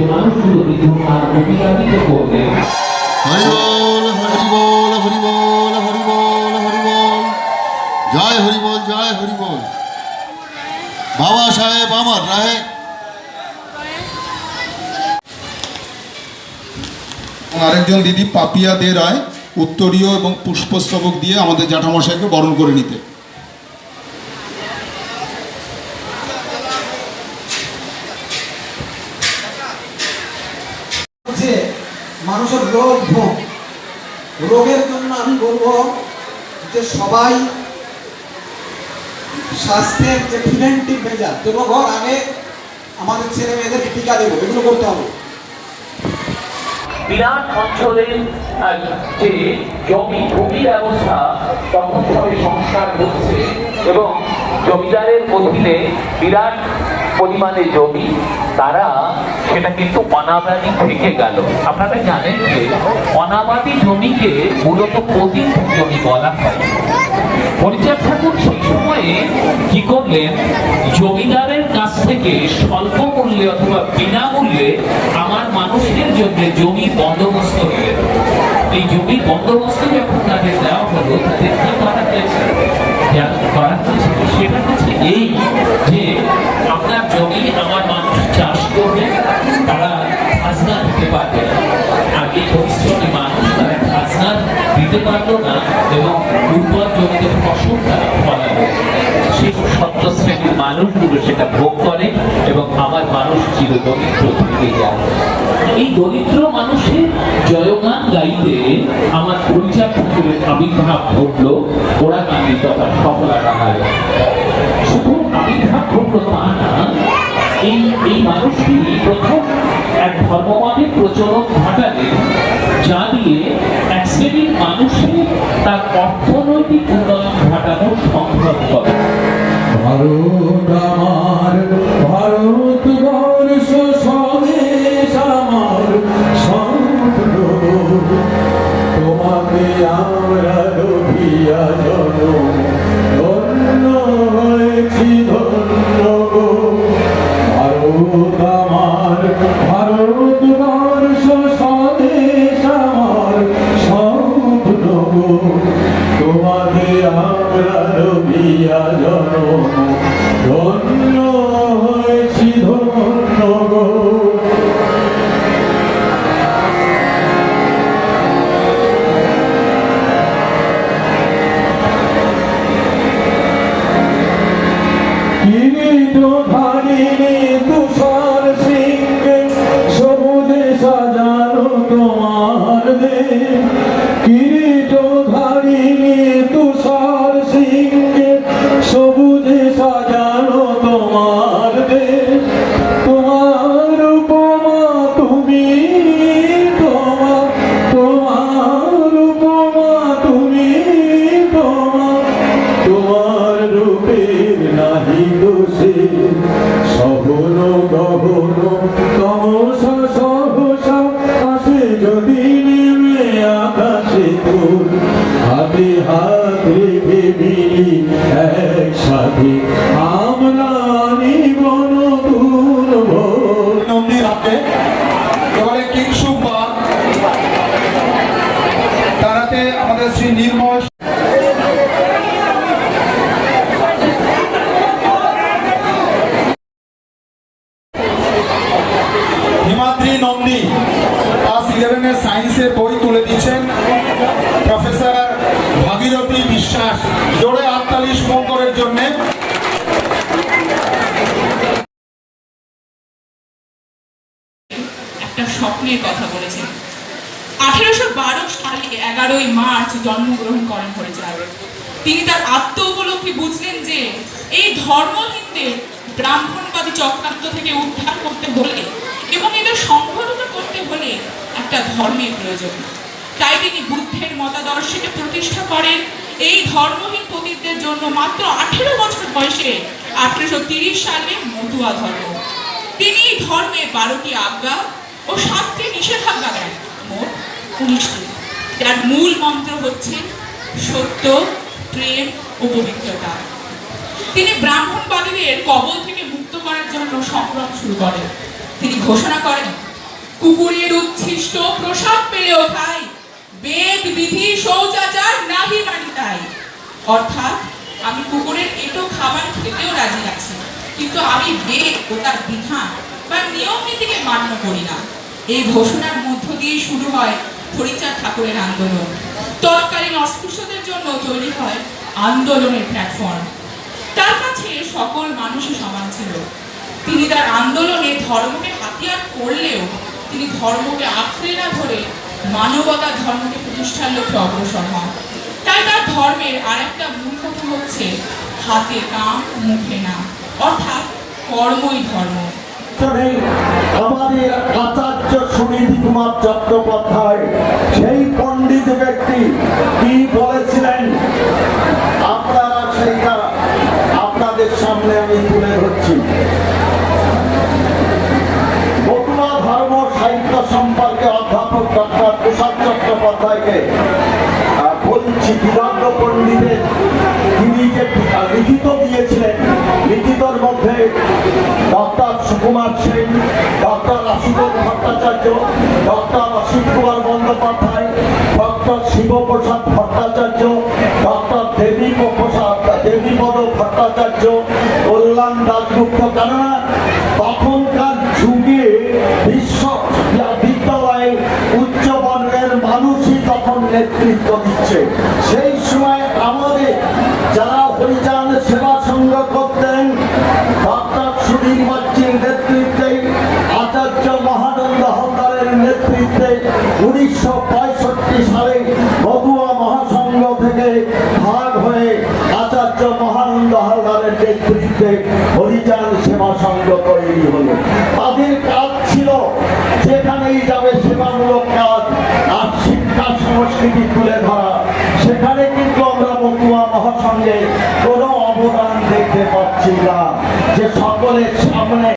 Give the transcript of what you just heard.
মানুষগুলো বিধু অভিযানিত করলেন হরি বল হরি বল হরি বল হরি বল হরি বল জয় হরি জয় হরি বাবা সাহেব আমার রায় আরেকজন দিদি পাপিয়া দে রায়, উত্তরীয় এবং পুষ্পস্তবক দিয়ে আমাদের জ্যাঠামশাইকে বরণ করে নিতে যে মানুষের রোগ ভোগ। রোগের জন্য আমি বলব যে সবাই স্বাস্থ্যের যে প্রিভেন্টিভ মেজার ঘর আগে আমাদের ছেলে মেয়েদের টিকা দেবো, এগুলো করতে হবে। বিরাট অঞ্চলের যে জমি, ভূমি ব্যবস্থা, তখন সবে সংস্কার হচ্ছে এবং জমিদারের অধীনে বিরাট পরিমাণে জমি, তারা সেটা কিন্তু অনাবাদী থেকে গেল। আপনারা জানেন যে অনাবাদী জমিকে মূলত পতিত জমি বলা হয়। পরিচার ঠাকুর সেই সময়ে কি করলেন? জমিদারের কাছ থেকে স্বল্প মূল্যে অথবা বিনামূল্যে আমার মানুষের জন্য জমি বন্দোবস্ত নিলেন। এই জমি বন্দোবস্ত যখন তাদের দেওয়া হলো, তাদের কি করা হয়েছে? সেটা হচ্ছে এই যে আপনার আমার মানুষ চাষ করবে, তারা খাজনা দিতে পারবে এই পরিশ্রমী মানুষ, তারা খাজনা দিতে পারল না এবং উর্বর জমিতে ফসল তারা ফলাবে সেই সত্য শ্রেণির মানুষগুলো সেটা ভোগ করে এবং আমার মানুষ চির থেকে এই দরিদ্র মানুষের জয়গান গাইতে আমার পরিচয় ঠাকুরের আবির্ভাব ঘটলো, ওরা গান্ধী তথা সফলা রাখায় শুধু আবির্ভাব ঘটলো তা না এই এই মানুষটি প্রথম এক ধর্মবাদের প্রচলন ঘটালে, যা দিয়ে এক শ্রেণির মানুষের তার অর্থনৈতিক উন্নয়ন ঘটানো সম্ভব করে। ভারত ভারত কিরিট ধারিণী তুষার হাতে হাত রেখে মিলি একসাথে আমরা নিবন তুলব নন্দীর হাতে এবারে সায়েন্সের বই তুলে দিচ্ছেন। প্রফেসর ভাগীরথী বিশ্বাস, জোরে আটতালিশ শঙ্করের জন্যে। করেন তিনি তার আত্ম উপলব্ধি বুঝলেন যে এই চক্রান্ত থেকে উদ্ধার করতে এবং করতে একটা ধর্মের প্রয়োজন। তাই তিনি বুদ্ধের মতাদর্শকে প্রতিষ্ঠা করেন। এই ধর্মহীন পতিতদের জন্য মাত্র আঠেরো বছর বয়সে আঠেরোশো সালে মতুয়া ধর্ম। তিনি এই ধর্মে বারোটি আজ্ঞা ও সাতটি নিষেধাজ্ঞা দেন। মোট উনিশটি। যার মূল মন্ত্র হচ্ছে সত্য, প্রেম ও পবিত্রতা। তিনি ব্রাহ্মণবাদীদের কবল থেকে মুক্ত করার জন্য সংগ্রাম শুরু করেন। তিনি ঘোষণা করেন, কুকুরের উচ্ছিষ্ট প্রসাদ পেলেও খাই বেদ, বিধি, শৌচাচার নাহি মানি তাই অর্থাৎ আমি কুকুরের এটো খাবার খেতেও রাজি আছি, কিন্তু আমি বেদ ও তার বিধান বা নিয়ম নীতিকে মান্য করি না। এই ঘোষণার মধ্য দিয়ে শুরু হয় হরিচাঁদ ঠাকুরের আন্দোলন। তৎকালীন অস্পৃশ্যদের জন্য তৈরি হয় আন্দোলনের প্ল্যাটফর্ম তার কাছে সকল মানুষই সমান ছিল। তিনি তার আন্দোলনে ধর্মকে হাতিয়ার করলেও তিনি ধর্মকে আঁকড়ে না ধরে মানবতা ধর্মকে প্রতিষ্ঠার লক্ষ্যে অগ্রসর হন। তাই তার ধর্মের আরেকটা মূল কথা হচ্ছে, হাতে কাম, মুখে না অর্থাৎ কর্মই ধর্ম। আমাদের আচার্য সুনীতি কুমার চট্টোপাধ্যায়, সেই পণ্ডিত ব্যক্তি কি বলেছিলেন? আপনারা বিদগ্ধ পণ্ডিতের তিনি যে লিখিত দিয়েছিলেন, লিখিতর মধ্যে doctor Sukumar Sen, doctor Ashutosh Bhattacharya, doctor Asit Kumar Bandyopadhyay, doctor Shibaprasad Bhattacharya, doctor Debi Prasad Debipada Bhattacharya, Kalyan Dasgupta কেননা নেতৃত্ব দিচ্ছে। সেই সময় আমাদের যারা হরিচান সেবা সংঘ করতেন ডক্টর সুধীর বাচ্চির নেতৃত্বে, আচার্য মহানন্দ হলদারের নেতৃত্বে উনিশশো পঁয়ষট্টি সালে বগুয়া মহাসংঘ থেকে ভাগ হয়ে আচার্য মহানন্দ হালদারের নেতৃত্বে হরিচান সেবা সংঘ তৈরি হলো। তাদের কাজ ছিল, যেখানেই যাবে সেবামূলক কাজ সকলের সামনে